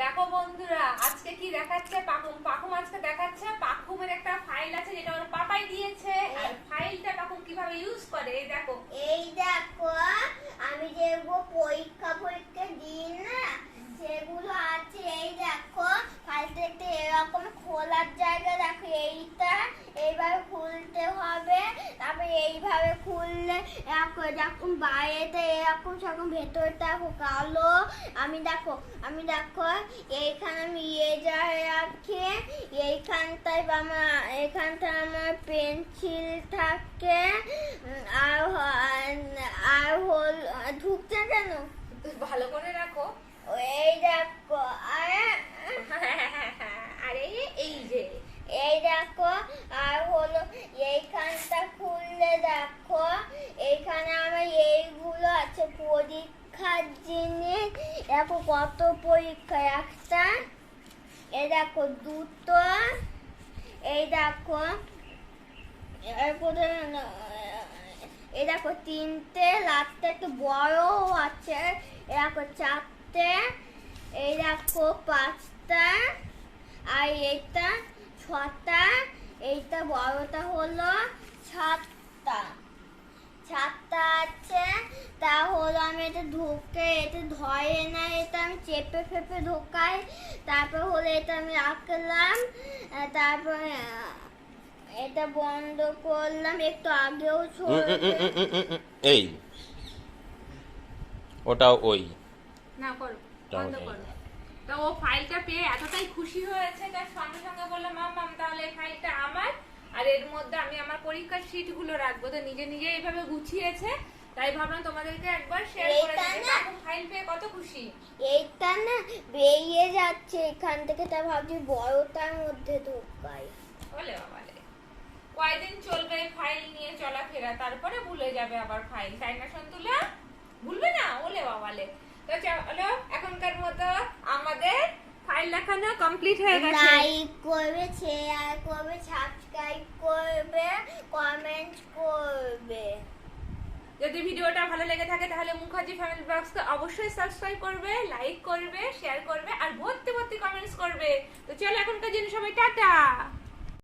দেখো বন্ধুরা, আজকে কি দেখাচ্ছে? পাকুম পাকুম আজকে দেখাচ্ছে। পাকুমের একটা ফাইল আছে যেটা ওর পাপাই দিয়েছে। ফাইলটা পাকুম কীভাবে ইউজ করে? দেখো। এই দেখো আমি যেগুলো পরীক্ষা পরীক্ষা দিই না সেগুলো আছে এই দেখো ফাইলটা একটা এরকম খোলার জায়গা দেখো এইটা এইভাবে খুলতে হবে তারপরে এইভাবে খুললে এরকম বাইরেতে এরকম সেরকম ভেতরটা দেখো কালো। আমি দেখো আমি দেখো এইখানে আমি ইয়ে যা রাখি এইখানটায় আমার এইখানটায় আমার পেন্সিল থাকে। আর আর হল ঢুকছে কেন? ভালো করে রাখো। এই দেখো আরে আরে এই যে। এই দেখো আর হলো এইখানটা খুললে দেখো এইখানে আমার এইগুলো আছে পরীক্ষার জিনিস দেখো কত পরীক্ষা, একটা। এই দেখো দুটো। এই দেখো এই দেখো তিনটে। লাস্টে একটু বড় আছে। এই দেখো চারটে। এই দেখো পাঁচটা। আর এইটা ছটা। এইটা বড়টা হলো সাতটা। আছে তা হলো আমি এটা ঢুকে এটা ধরে না এটা আমি চেপে ফেপে ঢোকাই তারপর হলো এটা আমি রাখলাম তারপরে এটা বন্ধ করলাম একটু আগেও এই। ওটাও ওই। না করো। বন্ধ করো। তো ও ফাইলটা পেয়ে এতটাই খুশি হয়েছে তার সঙ্গে সঙ্গে বলল মাম মাম তাহলে এই ফাইলটা আমার আর এর মধ্যে আমি আমার পরীক্ষার শিটগুলো রাখব। তো নিজে নিজে এইভাবে গুছিয়েছে। তাই ভাবলাম তোমাদেরকে একবার শেয়ার করে দিই না। ফাইল পেয়ে কত খুশি? এইটা না বেরিয়ে যাচ্ছে এখান থেকে তা ভাবছি বড়টার মধ্যে ঢোকাই। বলে বাবালে কয়দিন চলবে ফাইল নিয়ে চলাফেরা? তারপরে ভুলে যাবে আবার ফাইল তাই না সন্তুলা? ভুলবে না? ওলে বাবালে তো চলো এখনকার মতো আমাদের ফাইল লেখানো কমপ্লিট হয়ে গেছে। লাইক করবে শেয়ার করবে সাবস্ক্রাইব করবে যদি ভিডিওটা ভালো লেগে থাকে তাহলে মুখার্জি ফ্যামিলি ব্লগসকে অবশ্যই সাবস্ক্রাইব করবে লাইক করবে শেয়ার করবে, আর ভর্তি ভর্তি কমেন্টস করবে। তো চলো এখনকার জন্য সবাই টাটা!